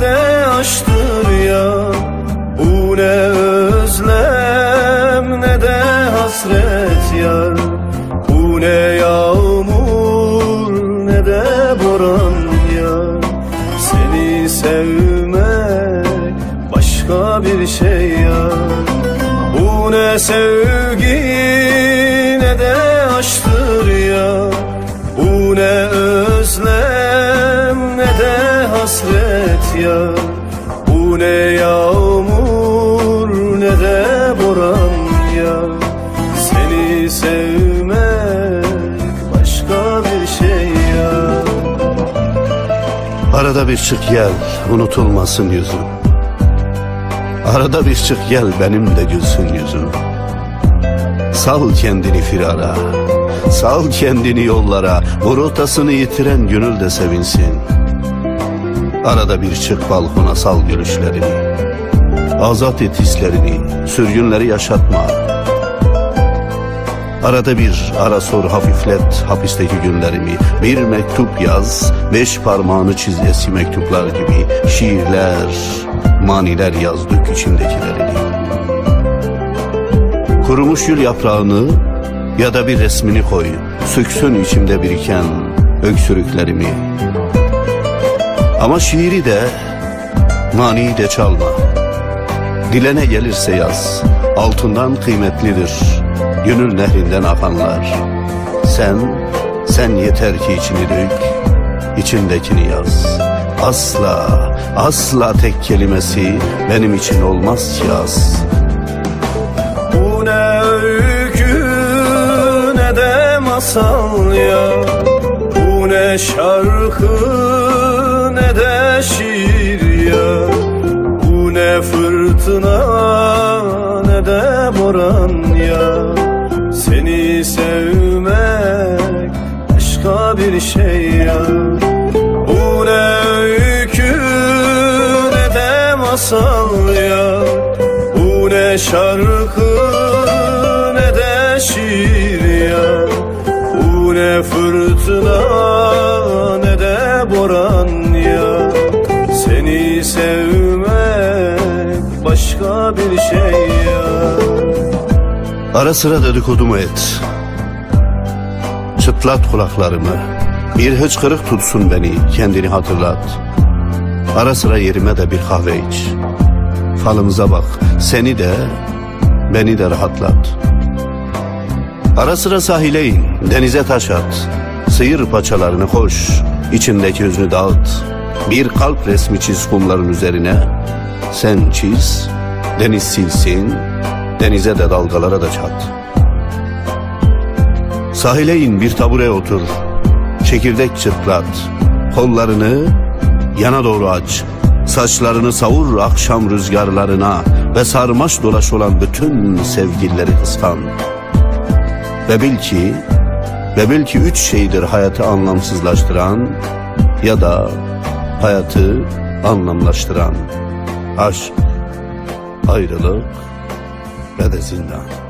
de aşktır ya. Bu ne özlem ne de hasret yar Bu ne yağmur ne de boran ya. Seni sevmek başka bir şey ya. Bu ne sevgi ne de aşktır ya. Bu ne özlem ne de hasret ya. Bu ne yağmur ne de boran ya. Seni sevmek başka bir şey ya. Arada bir çık gel unutulmasın yüzün Arada bir çık gel benim de gülsün yüzüm. Sal kendini firara Sal kendini yollara. Bu rotasını yitiren gönül de sevinsin Arada bir çık balkona sal gülüşlerini Azat et hislerini Sürgünleri yaşatma. Arada bir ara sor hafiflet hapisteki günlerimi. Bir mektup yaz beş parmağını çiz eski mektuplar gibi. Şiirler maniler yaz dök içindekilerini. Kurumuş gül yaprağını ya da bir resmini koy. Söksün içimde biriken öksürüklerimi Ama şiiri de maniyi de çalma. Dilene gelirse yaz Altından kıymetlidir Gönül nehrinden akanlar. Sen, sen yeter ki içini dök içindekini yaz. Asla, asla tek kelimesi Benim için olmaz ki az Bu ne öykü ne de masal ya. Bu ne şarkı ne de şiir ya? Bu ne fırtına ne de boran ya? Seni sevmek başka bir şey ya. Bu ne öykü ne de masal ya? Bu ne şarkı Sevmek başka bir şey ya. Ara sıra dedikodumu et. Çıtlat kulaklarımı. Bir hıçkırık tutsun beni Kendini hatırlat. Ara sıra yerime de bir kahve iç. Falımıza bak Seni de Beni de rahatlat. Ara sıra sahile in Denize taş at. Sıyır paçalarını koş içindeki hüznü dağıt Bir kalp resmi çiz kumların üzerine. Sen çiz Deniz silsin Denize de dalgalara da çat. Sahile in bir tabure otur. Çekirdek çıtlat. Kollarını yana doğru aç. Saçlarını savur akşam rüzgarlarına Ve sarmaş dolaş olan bütün sevgilileri kıskan. Ve bil ki Ve bil ki üç şeydir hayatı anlamsızlaştıran Ya da hayatı anlamlaştıran Aşk, ayrılık ve de zindan